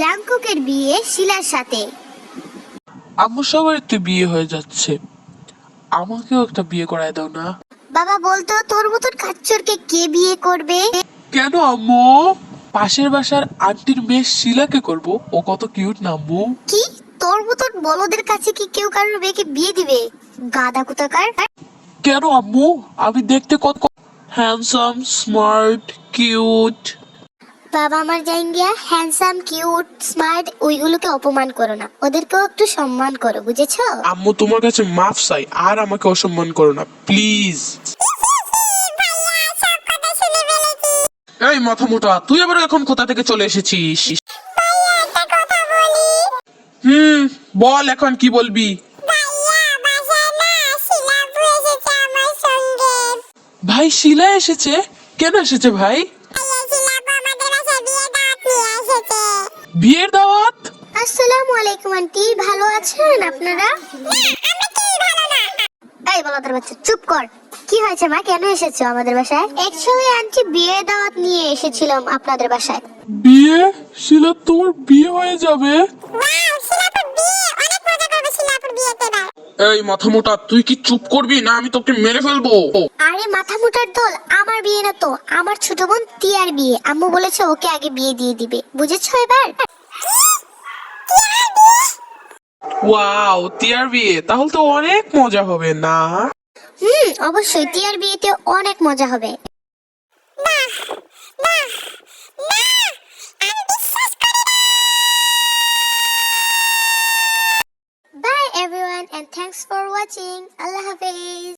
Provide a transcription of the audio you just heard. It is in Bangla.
জাংকুকের বিয়ে শিলার সাথে। আম্মু সবার তো বিয়ে হয়ে যাচ্ছে। আমাকেও একটা বিয়ে করায় দাও না। বাবা বলতো তোর মতন কাচ্চরকে কে বিয়ে করবে? কেন আম্মু? পাশের বাসার আন্টির মেয়ে শিলাকে করব। ও কত কিউট না আম্মু? কি? তোর মতন বলদের কাছে কি কেউ কারোর মেয়েকে বিয়ে দিবে? গাদা কোথাকার কেন আম্মু? আমি দেখতে কত হ্যান্ডসাম স্মার্ট কিউট। বাবা আমার জাইঙ্গিয়া হ্যান্ডসাম কিউট স্মার্ট ওইগুলোকে অপমান করো না। ওদেরকেও একটু সম্মান করো, বুঝেছ? আম্মু, তোমার কাছে মাফ চাই, আর আমাকে অসম্মান করো না প্লিজ এই মাথা মোটা তুই আবার এখন কোথা থেকে চলে এসেছিস? হুম, বল এখন কি বলবি? ভাই, শিলা এসেছে। কেন এসেছে ভাই? বিয়ের দাওয়াত? আসসালামু আলাইকুম আন্টি। ভালো আছেন আপনারা? এই বলাদের বাচ্চা চুপ কর। কি হয়েছে মা? কেন এসেছ আমাদের বাসায়? অ্যাকচুয়ালি আন্টি বিয়ে দাওয়াত নিয়ে এসেছিলাম আপনাদের বাসায়। বিয়ে? শিলা তোর বিয়ে হয়ে যাবে। এই মাথা মোটা তুই কি চুপ করবি? না আমি তোকে মেরে ফেলব। আরে মাথা মোটার দল আমার বিয়ে না তো। আমার ছোট বোন তিয়ার বিয়ে। আম্মু বলেছে ওকে আগে বিয়ে দিয়ে দিবে। বুঝেছ এবার? ওয়াও তিয়ার বিয়ে। তাহলে তো অনেক মজা হবে না? হুম অবশ্যই। তিয়ার বিয়েতে অনেক মজা হবে। And thanks for watching. Allah Hafiz.